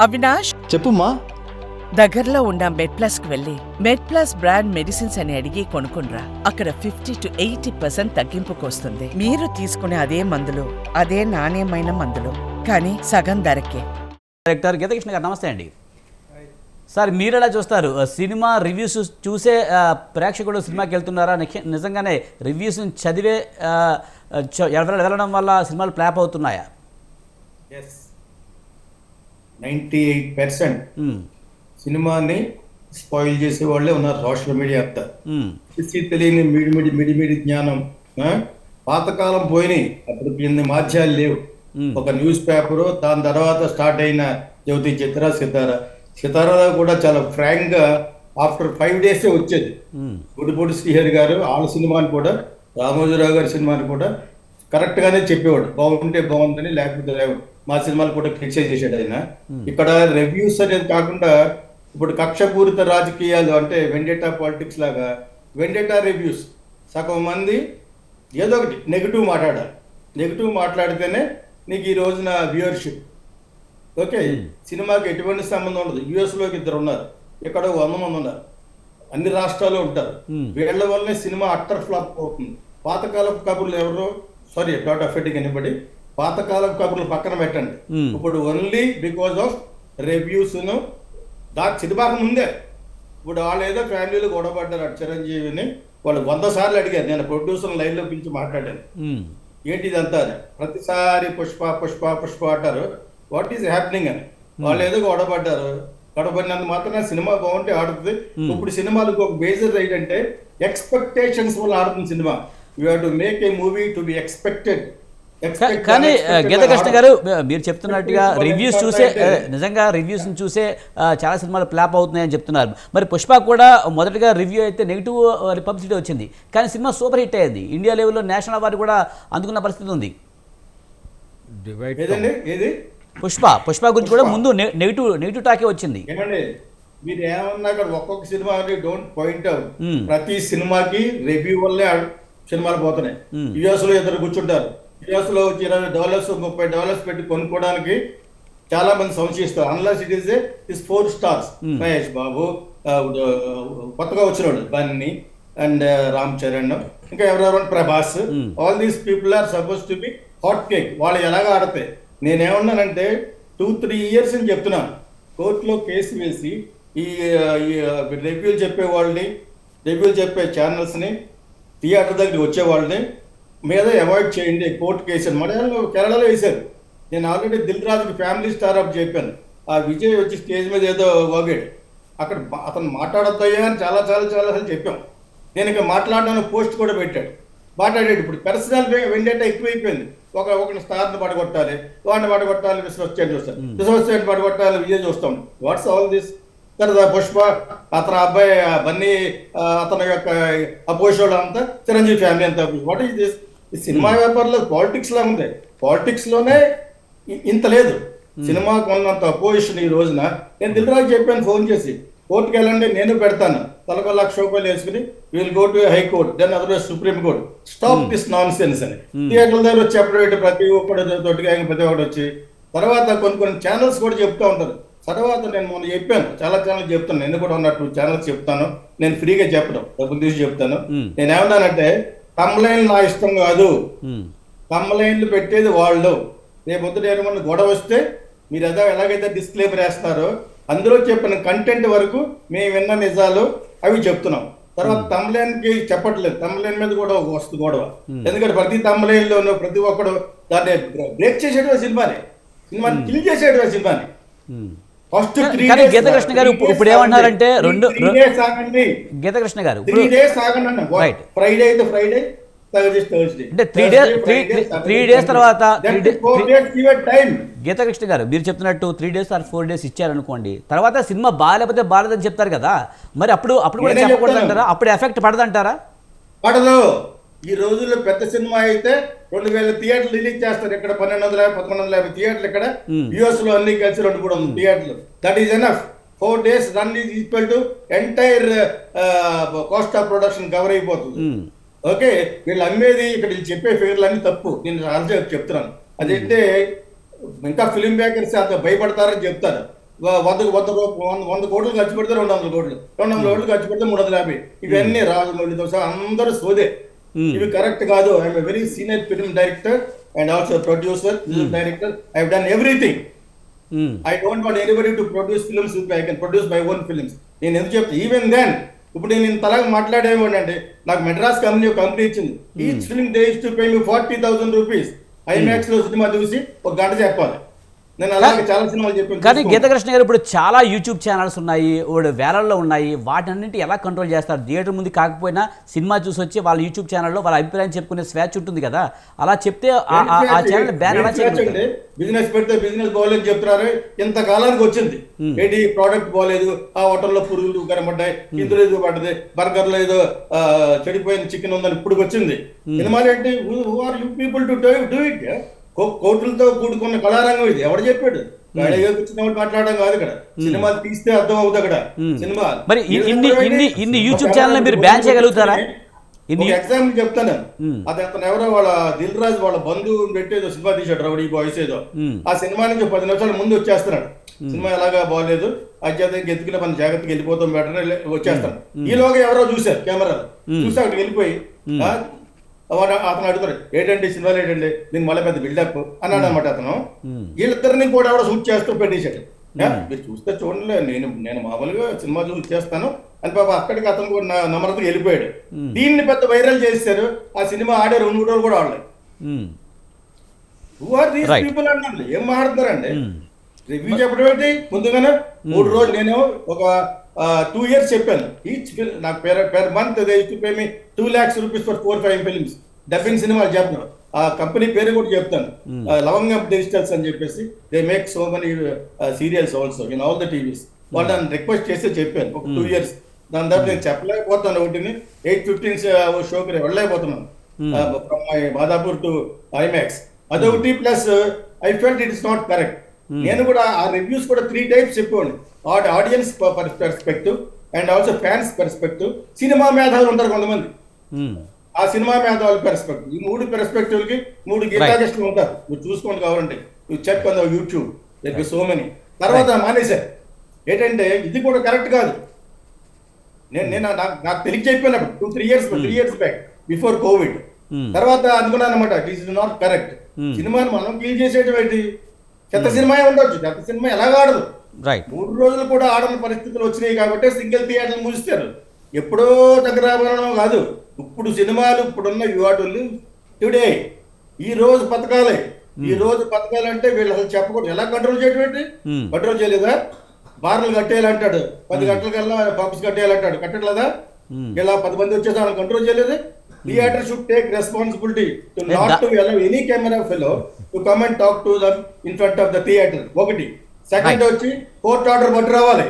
అవినాష్? చెప్పుమ్మా. దగ్గరలో ఉన్న మెడ్ ప్లస్కు వెళ్ళి మెడ్ ప్లస్ బ్రాండ్ మెడిసిన్స్ అని అడిగి కొనుక్కునరా అక్కడ ఫిఫ్టీ టు ఎయిటీ పర్సెంట్ తగ్గింపుకు వస్తుంది మీరు తీసుకునే అదే మందులు అదే నాణ్యమైన మందులు కానీ సగం ధరకే. డైరెక్టర్ గీతకృష్ణ గారు నమస్తే అండి. సార్ మీరు ఎలా చూస్తారు సినిమా రివ్యూస్ చూసే ప్రేక్షకుడు సినిమాకి వెళ్తున్నారా? నిజంగానే రివ్యూస్ చదివే ఆ, చ- ఎవరు వెళ్ళడం వల్ల సినిమాలు ప్లాప్ అవుతున్నాయా? ఎస్ నైంటీ ఎయిట్ పర్సెంట్ సినిమాని స్పాయిల్ చేసే వాళ్ళే ఉన్నారు సోషల్ మీడియా అంతా. తెలిసి తెలియని మిడి మిడి మిడి మిడి జ్ఞానం? పాతకాలం పోయినాయి. అప్పుడు ఇన్ని మాధ్యాలు లేవు. Hmm. ఒక న్యూస్ పేపరు దాని తర్వాత స్టార్ట్ అయిన జ్యోతి చిత్ర సితార. సితారాలో కూడా చాలా ఫ్రాంక్గా ఆఫ్టర్ ఫైవ్ డేసే వచ్చేది. గుడిపూడి శ్రీహరి గారు వాళ్ళ సినిమాని కూడా రామోజీరావు గారి సినిమాని కూడా కరెక్ట్ గానే చెప్పేవాడు. బాగుంటే బాగుందని లేకపోతే లేవు మా సినిమాలు కూడా క్రిటిసైజ్ చేశాడు ఆయన. ఇక్కడ రివ్యూస్ అనేది కాకుండా ఇప్పుడు కక్షపూరిత రాజకీయాలు అంటే వెండేటా పాలిటిక్స్ లాగా వెండేటా రివ్యూస్ సగం మంది ఏదో ఒకటి నెగిటివ్ మాట్లాడాలి. నెగిటివ్ మాట్లాడితేనే నీకు ఈ రోజున వ్యూవర్షిప్ ఓకే సినిమాకి ఎటువంటి సంబంధం ఉండదు. యుఎస్లోకి ఇద్దరు ఉన్నారు. ఇక్కడ వంద మంది ఉన్నారు. అన్ని రాష్ట్రాల్లో ఉంటారు. Hmm. వీళ్ళ వల్లనే సినిమా అట్టర్ ఫ్లాప్ అవుతుంది. పాతకాలపు కబుర్లు ఎవరు? సారీ డాట్ అఫెక్టింగ్ ఎనిబడి పాతకాలపు కబుర్లు పక్కన పెట్టండి. ఇప్పుడు ఓన్లీ బికాస్ ఆఫ్ రివ్యూస్ దాని సినిమాకు ముందే ఇప్పుడు వాళ్ళు ఏదో ఫ్యామిలీలో గొడవపడ్డారు చిరంజీవిని వాళ్ళు వంద సార్లు అడిగారు. నేను ప్రొడ్యూసర్ లైన్లో పిలిచి మాట్లాడాను. ఏంటి ఇదంతా ప్రతిసారి పుష్ప పుష్ప పుష్ప అంటారు. వాట్ ఈస్ హ్యాపెనింగ్ అని. వాళ్ళు ఏదో గొడవపడ్డారు గొడవపడినంత మాత్రం సినిమా బాగుంటే ఆడుతుంది. ఇప్పుడు సినిమాలకు ఒక బేజర్ ఏంటంటే ఎక్స్పెక్టేషన్స్ వల్ల ఆడుతుంది cinema. You have to make a movie to be expected కానీ గీతకృష్ణ గారు మీరు చెప్తున్నట్టుగా రివ్యూస్ చూసే నిజంగా రివ్యూస్ చూసే చాలా సినిమాలు ప్లాప్ అవుతున్నాయని చెప్తున్నారు. మరి పుష్ప కూడా మొదటగా రివ్యూ అయితే నెగిటివ్ పబ్లిసిటీ వచ్చింది. కానీ సినిమా సూపర్ హిట్ అయ్యింది. ఇండియా లెవెల్లో నేషనల్ అవార్డు కూడా అందుకున్న పరిస్థితి ఉంది. పుష్ప పుష్ప గురించి కూడా ముందు నెగిటివ్ నెగిటివ్ టాకే వచ్చింది. ఏమండి? మీరు ఏమన్నా అక్కడ ఒక్కొక్క సినిమా డోంట్ పాయింట్ అవుట్. ప్రతి సినిమాకి రివ్యూ వల్లే సినిమాలు పోతున్నాయి. Hmm. యుఎస్లో ఇద్దరు కూర్చుంటారు. యుఎస్లో వచ్చి ఇరవై డాలర్స్ ముప్పై డాలర్స్ పెట్టి కొనుక్కోవడానికి చాలా మంది సంశయిస్తారు. Unless it is is four stars. Mahesh Babu కొత్తగా వచ్చినోడు బన్నీ అండ్ రామ్ చరణ్ ఇంకా ఎవరెవరు Prabhas. All these people are suppose to be hot cake వాళ్ళు ఎలాగ ఆడతాయి నేనేమన్నానంటే టూ త్రీ ఇయర్స్ అని చెప్తున్నాను. కోర్టులో కేసు వేసి ఈ రివ్యూలు చెప్పే వాళ్ళని రివ్యూలు చెప్పే ఛానల్స్ని థియేటర్ దగ్గరికి వచ్చే వాళ్ళని మీద అవాయిడ్ చేయండి కోర్టు కేసు అని. మలయాళంలో కేరళలో వేశారు. నేను ఆల్రెడీ దిల్ రాజుకి ఫ్యామిలీ స్టార్ అప్ చెప్పాను. ఆ విజయ్ వచ్చి స్టేజ్ మీద ఏదో వాగాడు. అక్కడ అతను మాట్లాడొద్దయ్యా అని చాలా చాలా చాలా సార్లు చెప్పాం. నేను ఇక మాట్లాడడానికి పోస్ట్ కూడా పెట్టాడు. మాట్లాడాడు ఇప్పుడు పర్సనల్ వెండేట ఎక్కువైపోయింది. ఒక ఒక స్టార్ని పడగొట్టాలి వాడిని పడగొట్టాలి విశ్వస్టేట్ చూస్తాం. విశ్వస్టేట్ పడగొట్టాలి విజయ్ చూస్తాం. వాట్స్ ఆల్ దిస్ తర్వాత పుష్ప అతని అబ్బాయి బన్నీ అతని యొక్క అపోజిషన్ అంతా Chiranjeevi family what. Is this this ఈ సినిమా వ్యాపారంలో పాలిటిక్స్ లా ఉంది. పాలిటిక్స్లోనే ఇంత లేదు. సినిమాకు ఉన్నంత అపోజిషన్ ఈ రోజున. నేను దిల్రాజు చెప్పాను ఫోన్ చేసి. కోర్టుకి వెళ్ళండి నేను పెడతాను. తలకు లక్ష రూపాయలు వేసుకుని will go to high court then otherwise supreme court stop this nonsense అని. థియేటర్ల దగ్గర వచ్చి చెప్పడం ఏంటి? ప్రతి ఒక్కడు తొట్టిగా ప్రతి ఒక్కడు వచ్చి. తర్వాత కొన్ని కొన్ని ఛానల్స్ కూడా చెప్తా ఉంటారు. తర్వాత నేను మొన్న చెప్పాను చాలా ఛానల్స్ చెప్తాను. నేను కూడా ఉన్నట్టు ఛానల్స్ చెప్తాను. నేను ఫ్రీగా చెప్పడం డబ్బులు తీసి చెప్తాను. నేను ఏమన్నానంటే కంప్లైంట్ నా ఇష్టం కాదు. కంప్లైంట్లు పెట్టేది వాళ్ళు. రేపొద్దు ఏమన్నా గొడవ వస్తే మీరు ఏదో ఎలాగైతే డిస్క్లేమర్ వేస్తారో అందులో చెప్పిన కంటెంట్ వరకు మేము విన్న నిజాలు అవి చెప్తున్నాం. తర్వాత తమ్లైన్కి చెప్పట్లేదు. తమ్లైన్ మీద కూడా ఒక వస్తుంది గొడవ. ఎందుకంటే ప్రతి తమ్లైన్ లోనూ ప్రతి ఒక్కడు దాన్ని బ్రేక్ చేసేటో సినిమాని. సినిమాని కిల్ చేసేటో సినిమాని. ఫస్ట్ కానీ గీతకృష్ణ గారు ఇప్పుడు- ఏమన్నారంటే రెండు- త్రీ డేస్ గీతకృష్ణ గారు త్రీ డేస్. ఫ్రైడే అయితే అంటే తర్వాత day- four three- days time Geethakrishna గారు మీరు చెప్తున్నట్టు three days or four days ఇచ్చారనుకోండి తర్వాత సినిమా బాగాలేకపోతే బాగాలేదని చెప్తారు కదా మరి అప్పుడు అప్పుడు కూడా నేనే చెప్పకూడదు చెప్తాను. అంటారా? అప్పుడు ఎఫెక్ట్ పడదంటారా? పడదు. ఈ రోజుల్లో పెద్ద సినిమా అయితే రెండు వేల థియేటర్లు రిలీజ్ చేస్తారు. ఇక్కడ పన్నెండు వందల యాభై పదకొండు వందల యాభై థియేటర్లు ఇక్కడ. Hmm. యుఎస్లో అన్ని కలిసి రెండు మూడు వందల థియేటర్లు. That is enough four days run is equal to entire cost of production cover అయిపోతుంది. ఓకే వీళ్ళు అమ్మేది ఇక్కడ వీళ్ళు చెప్పే ఫిగర్లు అన్ని తప్పు. నేను ఆల్రెడీ చెప్తున్నాను. అదంటే ఇంకా ఫిలిం మేకర్స్ అంత భయపడతారని చెప్తారు. వంద వంద రూప- వంద కోట్లు ఖర్చు పెడితే రెండు వందల కోట్లు. రెండు వందల కోట్లు ఖర్చు పెడితే మూడు వందల యాభై. ఇవన్నీ రాజమౌళితో సహా అందరూ సోదే. Hmm. ఇవి కరెక్ట్ కాదు I'm very senior film director and also producer director I done everything I don't want anybody to produce films I can produce my own films నేను ఎందుకు చెప్తా? ఈవెన్ దెన్ ఇప్పుడు నేను ఇంతలాగా మాట్లాడేవాడి అంటే నాకు మెడ్రాస్ కంపెనీ కంపెనీ ఇచ్చింది. Each film they to pay me forty thousand rupees ఐమాక్స్లో cinema చూసి ఒక గంట చెప్పాలి. కానీ. గీతకృష్ణ గారు ఇప్పుడు చాలా యూట్యూబ్ ఛానల్స్ ఉన్నాయి వాడు వేలల్లో ఉన్నాయి. వాటన్నింటి ఎలా కంట్రోల్ చేస్తారు? థియేటర్ ముందు కాకపోయినా సినిమా చూసి వచ్చి వాళ్ళ యూట్యూబ్ ఛానల్లో వాళ్ళ అభిప్రాయం చెప్పుకునే స్వేచ్ఛ ఉంటుంది కదా? అలా చెప్తే ఆ- ఛానల్ బ్యాన్ ఎలా బిజినెస్ పెడితే బిజినెస్ బాగోలేదు చెప్తున్నారు ఇంత కాలానికి వచ్చింది. ఏంటి ప్రోడక్ట్ బాగోలేదు ఆ హోటల్లో పురుగులు కనబడ్డాయి ఇందులో ఏదో పడ్డది బర్గర్లో ఏదో చెడిపోయిన చికెన్ ఉందని ఇప్పుడు వచ్చింది. సినిమాలు ఏంటి? Who are you people to do it కోట్లతో కూడుకున్న కళారంగం ఇది. ఎవరు చెప్పాడు? మాట్లాడడం కాదు ఇక్కడ. సినిమాలు తీస్తే అర్థం అవుతుంది అక్కడ. సినిమా. మరి ఇ- ఇన్ని ఇన్ని ఇన్ని యూట్యూబ్ ఛానల్ మీరు బ్యాన్ చేయగలుగుతారా? ఇన్ని ఎగ్జాంపుల్ చెప్తాను. మ్మ్. అది అతను ఎవరో వాళ్ళ దిల్ రాజు వాళ్ళ బంధువు పెట్టేదో సినిమా తీశాడు రౌడీ బాయ్స్ ఏదో. ఆ సినిమా నుంచి పది నిమిషాల ముందు వచ్చేస్తున్నాడు. సినిమా ఎలాగా బాగలేదు అత్యాధంగా ఎత్తుకుని మన జాగ్రత్తగా వెళ్ళిపోతాం బెటర్ వచ్చేస్తాడు ఈలోగా ఎవరో చూశారు కెమెరా చూసి అక్కడికి వెళ్ళిపోయి వాడు అతను అడుగుతాడు ఏంటండి సినిమాలు ఏంటండి? నేను మళ్ళీ పెద్ద బిల్డప్ అన్నాడు అనమాట అతను వీళ్ళిద్దరిని కూడా ఎవడో షూట్ చేస్తూ పెట్టేశాడు. మీరు చూస్తే చూడండి నేను నేను మామూలుగా సినిమా చూసి చేస్తాను. అని పాప అక్కడికి అతను కూడా నా- నమ్రతగా వెళ్ళిపోయాడు. దీన్ని పెద్ద వైరల్ చేశారు. ఆ సినిమా ఆడే రెండు మూడు రోజులు కూడా ఆడలేదు. పీపుల్ ఏం మాట్లాడతారండి రివ్యూ చెప్పడం ఏంటి? ముందుగానే మూడు రోజులు నేను ఒక టూ ఇయర్స్ చెప్పాను. ఈచ్ నాకు per per month pay me two lakhs rupees for four five films dubbing సినిమాలు చెప్తాను ఆ కంపెనీ పేరు కూడా చెప్తాను. లవంగం డిజిటల్స్ అని చెప్పేసి they make so many serials also in all the TVs వాళ్ళు నన్ను రిక్వెస్ట్ చేస్తే చెప్పాను ఒక టూ ఇయర్స్ దాని తర్వాత నేను చెప్పలేకపోతాను ఒకటిని. ఎయిట్ ఫిఫ్టీన్ షోకి వెళ్ళలేకపోతున్నాను. From my Madhapur to IMAX అదొకటి plus I felt it is not correct నేను కూడా ఆ రివ్యూస్ కూడా త్రీ టైప్స్ చెప్పేవాడిని. ఆడి audience perspective and also fans perspective cinema మేధావులు ఉంటారు కొంతమంది. ఉమ్, ఆ సినిమా మేధావుల పెర్స్పెక్టివ్ ఈ మూడు పెర్స్పెక్టివ్కి మూడు గీతాకృష్ణ ఉంటారు. మీరు చూసుకోండి కావాలంటే. నువ్వు చెక్ యూట్యూబ్ దగ్గర సో మెనీ తర్వాత మానేశారు. ఏంటంటే ఇది కూడా కరెక్ట్ కాదు. నేను నేను నాకు నాకు తెలియ చెప్పినప్పుడు two three years three years back before Covid Hmm. తర్వాత అనుకున్నాను అనమాట this is not correct Hmm. సినిమాని మనం కిల్ చేసేయడం ఏంటి? చెత్త సినిమా ఉండొచ్చు? చెత్త సినిమా ఎలాగ ఆడదు. రైట్ మూడు రోజులు కూడా ఆడని పరిస్థితులు వచ్చినాయి కాబట్టి సింగిల్ థియేటర్లు మూసిస్తారు ఎప్పుడో దగ్గరాభరణం కాదు. ఇప్పుడు సినిమాలు ఇప్పుడున్న యువాటులు టుడే ఈ రోజు పథకాలే ఈ రోజు పథకాలు అంటే వీళ్ళు అసలు చెప్పకూడదు. ఎలా కంట్రోల్ Hmm. కంట్రోల్ చేయలేదా? బార్లు కట్టేయాలంటాడు. పది గంటలకల్లా పబ్స్ కట్టేయాలంటాడు. కట్టట్లేదా? Hmm. ఇలా పది మంది వచ్చేసి కంట్రోల్ చేయలేదు. Theatre should take responsibility to not to any camera fellow to come and talk to them in front of the theatre ఒకటి. సెకండ్ వచ్చి కోర్ట్ ఆర్డర్ పట్టు రావాలి.